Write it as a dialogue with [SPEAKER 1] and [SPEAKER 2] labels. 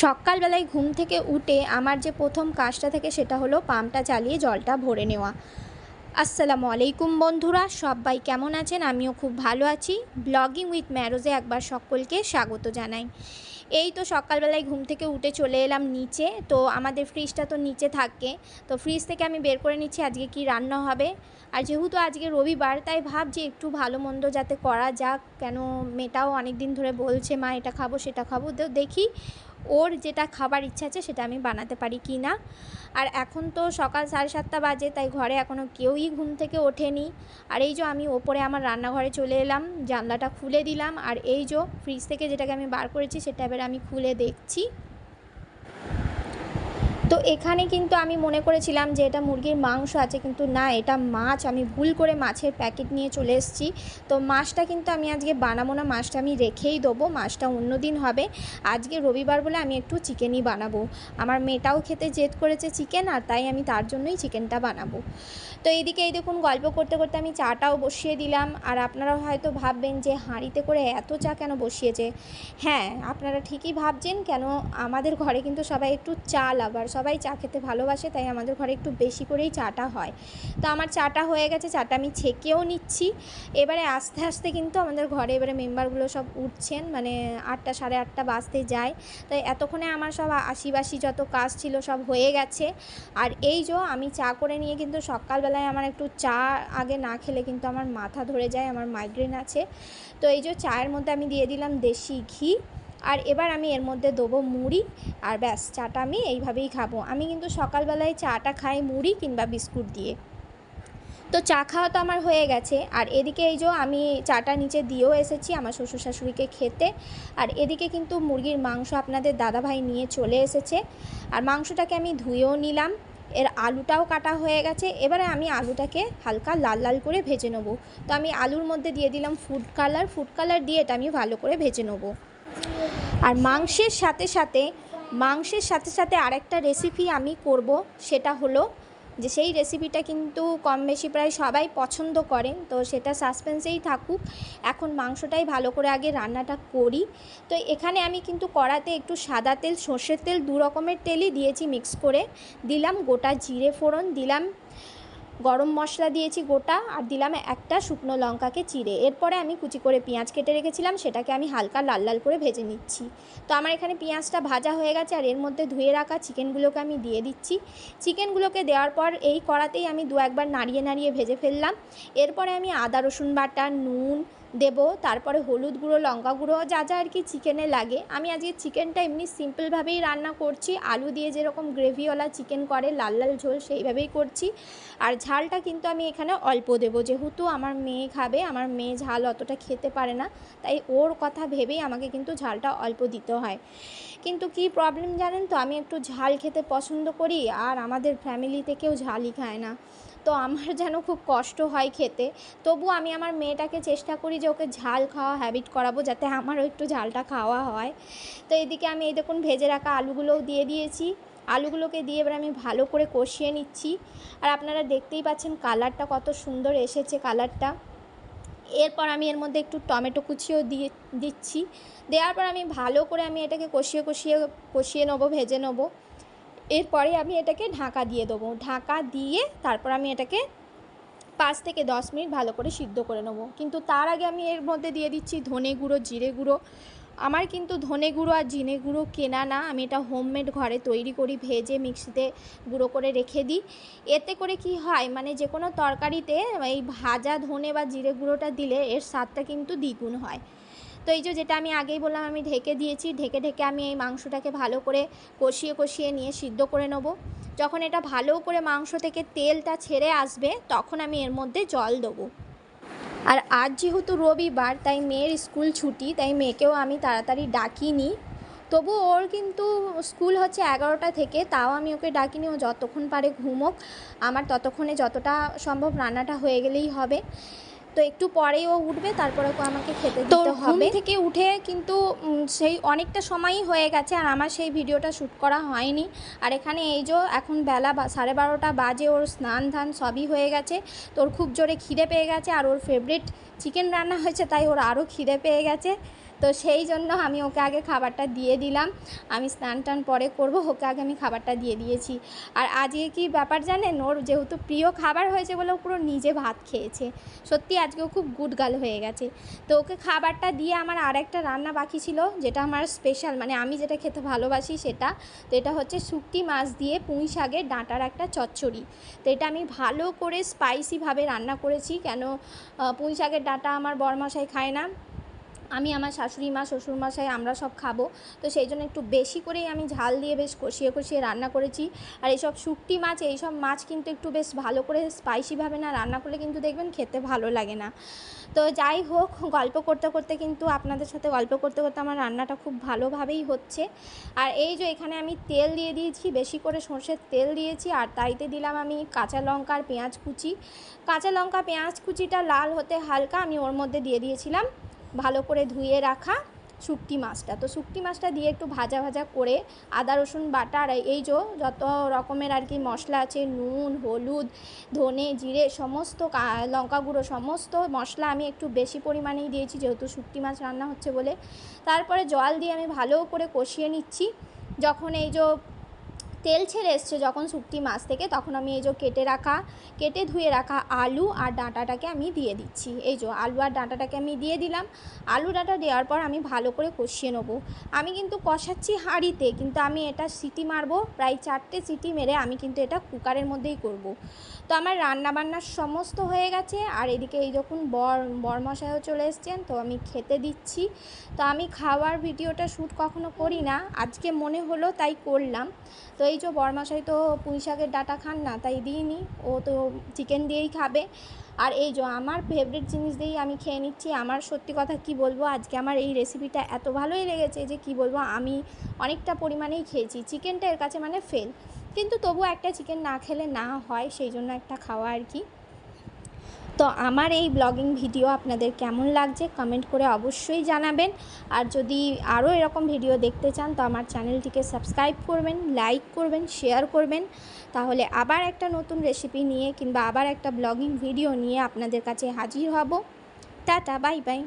[SPEAKER 1] সকালবেলায় ঘুম থেকে উঠে আমার যে প্রথম কাজটা থাকে সেটা হলো পাম্পটা চালিয়ে জলটা ভরে নেওয়া। আসসালামু আলাইকুম বন্ধুরা, সবাই কেমন আছেন? আমিও খুব ভালো আছি। ব্লগিং উইথ ম্যারোজে একবার সকলকে স্বাগত জানাই। এই তো সকালবেলায় ঘুম থেকে উঠে চলে এলাম নিচে। তো আমাদের ফ্রিজটা তো নিচে থাকে। তো ফ্রিজ থেকে আমি বের করে নিচ্ছি আজকে কি রান্না হবে। আর যেহেতু আজকে রবিবার, তাই ভাবছি একটু ভালো মন্দ যাতে করা যাক। কেন মেয়েটাও অনেক দিন ধরে বলছে, মা, এটা খাব, সেটা খাব। তো দেখি ওর যেটা খাবার ইচ্ছা আছে, সেটা আমি বানাতে পারি কি না। আর এখন তো সকাল সাড়ে সাতটা বাজে, তাই ঘরে এখনও কেউই ঘুম থেকে ওঠেনি। আর এই যে আমি ওপরে আমার রান্নাঘরে চলে এলাম, জানলাটা খুলে দিলাম। আর এই যে ফ্রিজ থেকে যেটাকে আমি বার করেছি, সেটা এবার আমি খুলে দেখছি। তো এখানে কিন্তু আমি মনে করেছিলাম যে এটা মুরগির মাংস আছে, কিন্তু না, এটা মাছ। আমি ভুল করে মাছের প্যাকেট নিয়ে চলে এসেছি। তো মাছটা কিন্তু আমি আজকে বানাবো না, মাছটা আমি রেখেই দেবো, মাছটা অন্য দিন হবে। আজকে রবিবার বলে আমি একটু চিকেনই বানাবো। আমার মেয়েটাও খেতে জেদ করেছে চিকেন, আর তাই আমি তার জন্যই চিকেনটা বানাবো। তো এইদিকে এই দেখুন, গল্প করতে করতে আমি চাটাও বসিয়ে দিলাম। আর আপনারা হয়তো ভাববেন যে হাঁড়িতে করে এত চা কেন বসিয়েছে? হ্যাঁ আপনারা ঠিকই ভাবছেন, কেন আমাদের ঘরে কিন্তু সবাই একটু চা লাভার সবাই চা খেতে ভালোবাসে, তাই আমাদের ঘরে একটু বেশি করেই চাটা হয়। তো আমার চাটা হয়ে গেছে, চাটা আমি ছেঁকেও নিচ্ছি। এবারে আস্তে আস্তে কিন্তু আমাদের ঘরে এবারে মেম্বারগুলো সব উঠছেন মানে আটটা, সাড়ে আটটা বাজতে যায়। তাই এতক্ষণে আমার সব আশিবাসি যত কাজ ছিল সব হয়ে গেছে। আর এই যে আমি চা করে নিয়ে কিন্তু সকালবেলায় আমার একটু চা আগে না খেলে কিন্তু আমার মাথা ধরে যায়, আমার মাইগ্রেন আছে। তো এই যে চায়ের মধ্যে আমি দিয়ে দিলাম দেশি ঘি। আর এবার আমি এর মধ্যে দেবো মুড়ি আর ব্যাস, চাটা আমি এইভাবেই খাব। আমি কিন্তু সকালবেলায় চাটা খাই মুড়ি কিংবা বিস্কুট দিয়ে। তো চা খাওয়া তো আমার হয়ে গেছে। আর এদিকে এই যে আমি চাটা নিচে দিয়েও এসেছি আমার শ্বশুর শাশুড়িকে খেতে। আর এদিকে কিন্তু মুরগির মাংস আপনাদের দাদাভাই নিয়ে চলে এসেছে। আর মাংসটাকে আমি ধুয়েও নিলাম। এর আলুটাও কাটা হয়ে গেছে। এবারে আমি আলুটাকে হালকা লাল লাল করে ভেজে নেব। তো আমি আলুর মধ্যে দিয়ে দিলাম ফুড কালার ফুড কালার দিয়ে এটা আমি ভালো করে ভেজে নেব। আর মাংসের সাথে সাথে, মাংসের সাথে সাথে আরেকটা রেসিপি আমি করব, সেটা হলো যে সেই রেসিপিটা কিন্তু কম বেশি প্রায় সবাই পছন্দ করেন তো সেটা সাসপেন্সেই থাকুক। এখন মাংসটাই ভালো করে আগে রান্নাটা করি। তো এখানে আমি কিন্তু কড়াতে একটু সাদা তেল, সর্ষের তেল, দু রকমের তেলই দিয়েছি মিক্স করে। দিলাম গোটা জিরে ফোড়ন, দিলাম গরম মশলা দিয়েছি গোটা, আর দিলাম একটা শুকনো লঙ্কাকে চিড়ে। এরপরে আমি কুচি করে পেঁয়াজ কেটে রেখেছিলাম, সেটাকে আমি হালকা লাল লাল করে ভেজে নিচ্ছি। তো আমার এখানে পেঁয়াজটা ভাজা হয়ে গেছে, আর এর মধ্যে ধুয়ে রাখা চিকেনগুলোকে আমি দিয়ে দিচ্ছি। চিকেনগুলোকে দেওয়ার পর এই কড়াতেই আমি দু একবার নাড়িয়ে নাড়িয়ে ভেজে ফেললাম। এরপরে আমি আদা রসুন বাটা, নুন দেব, তারপরে হলুদ গুঁড়ো, লঙ্কা গুঁড়ো, যা যা আর কি চিকেনে লাগে। আমি আজকে চিকেনটা এমনি সিম্পলভাবেই রান্না করছি। আলু দিয়ে যেরকম গ্রেভিওয়ালা চিকেন করে, লাল লাল ঝোল সেইভাবেই করছি। আর ঝালটা কিন্তু আমি এখানে অল্প দেবো। যেহেতু আমার মেয়ে খাবে, আমার মেয়ে ঝাল অতটা খেতে পারে না, তাই ওর কথা ভেবেই আমাকে কিন্তু ঝালটা অল্প দিতে হয়। কিন্তু কি প্রবলেম জানেন তো? আমি একটু ঝাল খেতে পছন্দ করি, আর আমাদের ফ্যামিলিতে কেউ ঝালই খায় না। তো আমার যেন খুব কষ্ট হয় খেতে। তবু আমি আমার মেয়েটাকে চেষ্টা করি যে ওকে ঝাল খাওয়া হ্যাবিট করাবো যাতে আমারও একটু ঝালটা খাওয়া হয়। তো এদিকে আমি এই দেখুন ভেজে রাখা আলুগুলোও দিয়ে দিয়েছি। আলুগুলোকে দিয়ে এবার আমি ভালো করে কষিয়ে নিচ্ছি। আর আপনারা দেখতেই পাচ্ছেন কালারটা কত সুন্দর এসেছে কালারটা। এরপর আমি এর মধ্যে একটু টমেটো কুচিও দিয়ে, দিচ্ছি। দেওয়ার পর আমি ভালো করে আমি এটাকে কষিয়ে কষিয়ে কষিয়ে নেব, ভেজে নেব। এরপরে আমি এটাকে ঢাকা দিয়ে দেবো। ঢাকা দিয়ে তারপর আমি এটাকে পাঁচ থেকে দশ মিনিট ভালো করে সিদ্ধ করে নেব। কিন্তু তার আগে আমি এর মধ্যে দিয়ে দিচ্ছি ধনে গুঁড়ো, জিরে গুঁড়ো। আমার কিন্তু ধনে গুঁড়ো আর জিনে গুঁড়ো কেনা না। আমি এটা হোমমেড ঘরে তৈরি করি, ভেজে মিক্সিতে গুঁড়ো করে রেখে দিই। এতে করে কি হয় মানে যে কোনো তরকারিতে এই ভাজা ধনে বা জিরে গুঁড়োটা দিলে এর স্বাদটা কিন্তু দ্বিগুণ হয়। তো এই যে যেটা আমি আগেই বললাম, আমি ঢেকে দিয়েছি। ঢেকে ঢেকে আমি এই মাংসটাকে ভালো করে কষিয়ে কষিয়ে নিয়ে সিদ্ধ করে নেব। যখন এটা ভালো করে মাংস থেকে তেলটা ছেড়ে আসবে, তখন আমি এর মধ্যে জল দেবো। আর আজ যেহেতু রবিবার, তাই মেয়ের স্কুল ছুটি, তাই মেয়েকেও আমি তাড়াতাড়ি ডাকিনি। তবু ওর কিন্তু স্কুল হচ্ছে এগারোটা থেকে, তাও আমি ওকে ডাকিনি। ও যতক্ষণ পারে ঘুমোক। আমার ততক্ষণে যতটা সম্ভব রান্নাটা হয়ে গেলেই হবে। তো একটু পরেই ও উঠবে তারপরে ওকে আমাকে খেতে দিতে হবে। থেকে উঠে কিন্তু সেই অনেকটা সময়ই হয়ে গেছে আর আমার সেই ভিডিওটা শ্যুট করা হয়নি। আর এখানে এই যে এখন বেলা সাড়ে বারোটা বাজে ওর স্নান ধান সবই হয়ে গেছে। তোর খুব জোরে খিদে পেয়ে গেছে আর ওর ফেভারিট চিকেন রান্না হয়েছে, তাই ওর আরও খিদে পেয়ে গেছে। তো সেই জন্য আমি ওকে আগে খাবারটা দিয়ে দিলাম। আমি স্নান টান পরে করব, ওকে আগে আমি খাবারটা দিয়ে দিয়েছি। আর আজকে কি ব্যাপার জানেন? ওর যেহেতু প্রিয় খাবার হয়েছে বলে পুরো নিজে ভাত খেয়েছে। সত্যি আজকেও খুব গুড গাল হয়ে গেছে। তো ওকে খাবারটা দিয়ে আমার আর একটা রান্না বাকি ছিল, যেটা আমার স্পেশাল মানে আমি যেটা খেতে ভালোবাসি সেটা। তো এটা হচ্ছে শুটকি মাছ দিয়ে পুঁই শাকের ডাঁটার একটা চচ্চড়ি। তো এটা আমি ভালো করে স্পাইসিভাবে রান্না করেছি, কেন পুঁই শাকের ডাঁটা আমার বরমশাই খায় না। আমি আমার শাশুড়ি মা, শ্বশুর মশাই, আমরা সব খাব। তো সেই জন্য একটু বেশি করেই আমি ঝাল দিয়ে বেশ কষিয়ে কষিয়ে রান্না করেছি। আর এইসব শুটকি মাছ, এইসব মাছ কিন্তু একটু বেশ ভালো করে স্পাইসিভাবে না রান্না করলে কিন্তু দেখবেন খেতে ভালো লাগে না। তো যাই হোক, গল্প করতে করতে কিন্তু আপনাদের সাথে গল্প করতে করতে আমার রান্নাটা খুব ভালোভাবেই হচ্ছে। আর এই যে এখানে আমি তেল দিয়ে দিয়েছি, বেশি করে সর্ষের তেল দিয়েছি, আর তাইতে দিলাম আমি কাঁচা লঙ্কা আর পেঁয়াজ কুচি। কাঁচা লঙ্কা, পেঁয়াজ কুচিটা লাল হতে হালকা আমি ওর মধ্যে দিয়ে দিয়েছিলাম। ভালো করে ধুয়ে রাখা শুটকি মাছটা। তো শুটকি মাছটা দিয়ে একটু ভাজা ভাজা করে আদা, রসুন, বাটা আর এই যে যত রকমের আর কি মশলা আছে, নুন, হলুদ, ধনে, জিরে সমস্ত লঙ্কা গুঁড়ো সমস্ত মশলা আমি একটু বেশি পরিমাণেই দিয়েছি যেহেতু শুটকি মাছ রান্না হচ্ছে বলে। তারপরে জল দিয়ে আমি ভালো করে কষিয়ে নিচ্ছি। যখন এই যে তেল ছেড়ে এসছে যখন শুটকি মাছ থেকে, তখন আমি এই যে কেটে রাখা, কেটে ধুয়ে রাখা আলু আর ডাঁটাটাকে আমি দিয়ে দিচ্ছি। এই যে আলু আর ডাঁটাটাকে আমি দিয়ে দিলাম। আলু ডাঁটা দেওয়ার পর আমি ভালো করে কষিয়ে নেব। আমি কিন্তু কষাচ্ছি হাঁড়িতে, কিন্তু আমি এটা সিটি মারবো, প্রায় চারটে সিটি মেরে আমি কিন্তু এটা কুকারের মধ্যেই করব। তো আমার রান্না বান্নার সমস্ত হয়ে গেছে, আর এদিকে এই যখন বর, বরমশাইও চলে এসছেন, তো আমি খেতে দিচ্ছি। তো আমি খাওয়ার ভিডিওটা শ্যুট কখনো করি না, আজকে মনে হলো তাই করলাম। তো এই যে বরমশাই তো পুঁই শাকের ডাটা খান না, তাই দিইনি। ও তো চিকেন দিয়েই খাবে। আর এই যে আমার ফেভারিট জিনিস দিয়েই আমি খেয়ে নিচ্ছি, আমার সত্যি কথা কি বলব, আজকে আমার এই রেসিপিটা এত ভালোই লেগেছে যে কি বলব, আমি অনেকটা পরিমাণেই খেয়েছি। চিকেনটা এর কাছে মানে ফেল কিন্তু তবু একটা চিকেন না খেলে না হয়, সেই জন্য একটা খাওয়া আর কি। তো আমার এই ব্লগিং ভিডিও আপনাদের কেমন লাগছে কমেন্ট করে অবশ্যই জানাবেন। আর যদি আরও এরকম ভিডিও দেখতে চান, তো আমার চ্যানেলটিকে সাবস্ক্রাইব করবেন, লাইক করবেন, শেয়ার করবেন। তাহলে আবার একটা নতুন রেসিপি নিয়ে কিংবা আবার একটা ব্লগিং ভিডিও নিয়ে আপনাদের কাছে হাজির হব। Tata, bye bye.